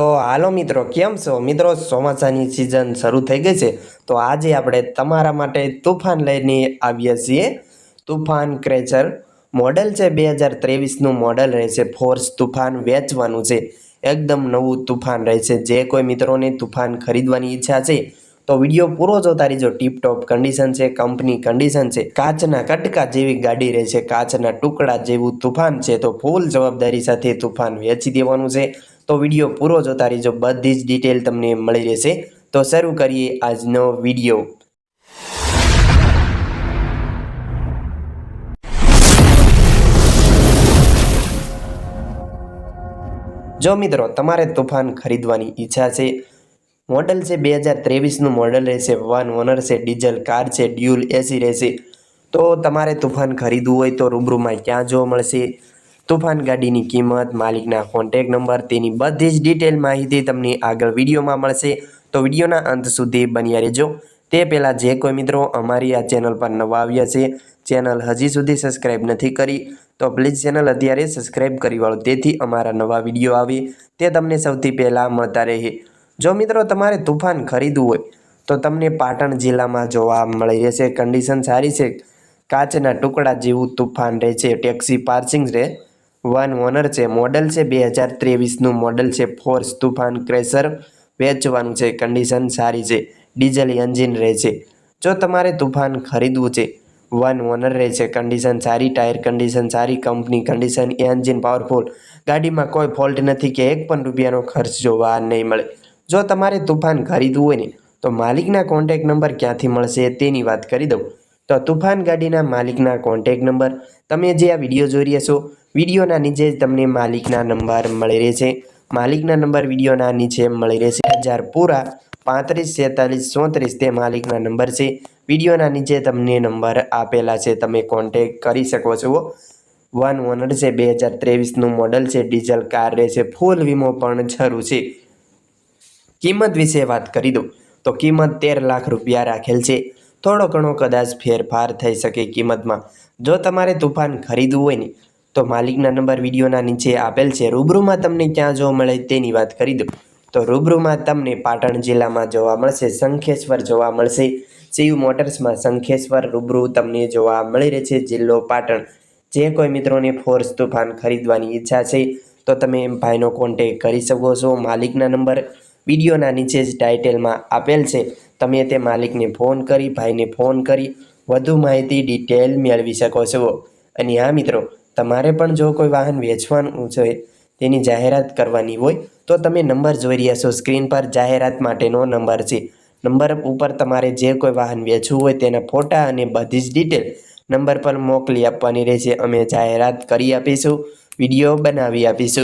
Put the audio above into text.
તો હાલો મિત્રો, કેમ છો? મિત્રો, ચોમાસાની સિઝન શરૂ થઈ ગઈ છે. તો આજે આપણે તમારા માટે તુફાન લઈને આવ્યા છીએ. તુફાન ક્રેચર મોડલ છે. બે હજાર ત્રેવીસનું મોડલ રહેશે. ફોર્સ તુફાન વેચવાનું છે. એકદમ નવું તુફાન રહેશે. જે કોઈ મિત્રોને તુફાન ખરીદવાની ઈચ્છા છે તો વીડિયો પૂરો જોતા રહીજો ટીપટોપ કન્ડિશન છે કંપની કન્ડિશન છે, કાચના કટકા જેવી ગાડી રહેશે કાચના ટુકડા જેવું તુફાન છે, તો ફૂલ જવાબદારી સાથે તુફાન વેચી દેવાનું છે. તો વીડિયો પૂરો જોતા રહીજો બધી જ ડિટેલ તમને મળી રહેશે. તો શરૂ કરીએ આજનો વીડિયો. જો મિત્રો, તમારે તોફાન ખરીદવાની ઈચ્છા છે મોડલ છે બે હજાર ત્રેવીસનું મોડલ રહેશે. વન ઓનર છે ડીઝલ કાર છે ડ્યુલ એસી રહેશે. તો તમારે તુફાન ખરીદવું હોય તો રૂબરૂમાં ક્યાં જોવા મળશે? તુફાન ગાડીની કિંમત, માલિકના કોન્ટેક નંબર તેની બધી જ ડિટેલ માહિતી તમને આગળ વિડીયોમાં મળશે. તો વિડીયોના અંત સુધી બન્યા રહેજો. તે પહેલાં જે કોઈ મિત્રો અમારી આ ચેનલ પર નવા આવ્યા છે, ચેનલ હજી સુધી સબસ્ક્રાઈબ નથી કરી, તો પ્લીઝ ચેનલ અત્યારે સબસ્ક્રાઈબ કરી વાળો. તેથી અમારા નવા વીડિયો આવે, તે તમને સૌથી પહેલાં મળતા રહે. જો મિત્રો તમારે તુફાન ખરીદવું હોય, તો તમને પાટણ જિલ્લામાં જોવા મળી રહેશે. કન્ડિશન સારી છે. કાચના ટુકડા જેવું તુફાન રહે છે. ટેક્સી પાર્સિંગ રહે વન ઓનર છે. મોડલ છે. બે હજાર ત્રેવીસનું મોડલ છે. ફોર્સ તુફાન ક્રેશર વેચવાનું છે. કન્ડિશન સારી છે. ડીઝલ એન્જિન રહે છે. જો તમારે તુફાન ખરીદવું છે વન ઓનર રહે છે. કન્ડિશન સારી ટાયર કન્ડિશન સારી કંપની કન્ડિશન એન્જિન પાવરફુલ ગાડીમાં કોઈ ફોલ્ટ નથી કે એક પણ રૂપિયાનો ખર્ચ જોવા નહીં મળે. જો તમારે તુફાન ખરીદવું હોય ને, તો માલિકના કોન્ટેક નંબર ક્યાંથી મળશે તેની વાત કરી દઉં. તો તુફાન ગાડીના માલિકના કોન્ટેક નંબર તમે જે આ વીડિયો જોઈ રહ્યા છો, વિડીયોના નીચે જ તમને માલિકના નંબર મળી રહેશે. માલિકના નંબર વિડીયોના નીચે મળી રહેશે. હજાર પૂરા, પાંત્રીસ, છેતાલીસ, ચોત્રીસ તે માલિકના નંબર છે. વિડીયોના નીચે તમને નંબર આપેલા છે, તમે કોન્ટેક કરી શકો છો. વન ઓનર છે, બે હજાર ત્રેવીસનું મોડલ છે ડીઝલ કાર રહેશે ફૂલ વીમો પણ શરૂ છે. કિંમત વિશે વાત કરી દઉં. તો કિંમત તેર લાખ રૂપિયા રાખેલ છે. થોડો ઘણો કદાચ ફેરફાર થઈ શકે કિંમતમાં. જો તમારે તુફાન ખરીદવું હોય ને, તો માલિકના નંબર વિડીયોના નીચે આપેલ છે. રૂબરૂમાં તમને ક્યાં જોવા મળે તેની વાત કરી દઉં. તો રૂબરૂમાં તમને પાટણ જિલ્લામાં જોવા મળશે, શંખેશ્વર જોવા મળશે. સીયુ મોટર્સમાં શંખેશ્વર રૂબરૂ તમને જોવા મળી રહે છે જિલ્લો પાટણ. જે કોઈ મિત્રોને ફોર્સ તુફાન ખરીદવાની ઈચ્છા છે, તો તમે ભાઈનો કોન્ટેક કરી શકો છો. માલિકના નંબર વિડીયોના નીચે જ ટાઇટેલમાં આપેલ છે. તમે તે માલિકને ફોન કરી, ભાઈને ફોન કરી, વધુ માહિતી, ડિટેલ મેળવી શકો છો. અને આ મિત્રો, તમારે પણ જો કોઈ વાહન વેચવાનું છે, તેની જાહેરાત કરવાની હોય, તો તમે નંબર જોઈ રહ્યા છો. સ્ક્રીન પર જાહેરાત માટેનો નંબર છે. નંબર ઉપર તમારે જે કોઈ વાહન વેચવું હોય, તેના ફોટા અને બધી જ ડિટેલ નંબર પર મોકલી આપવાની રહેશે. અમે જાહેરાત કરી આપીશું, વીડિયો બનાવી આપીશું.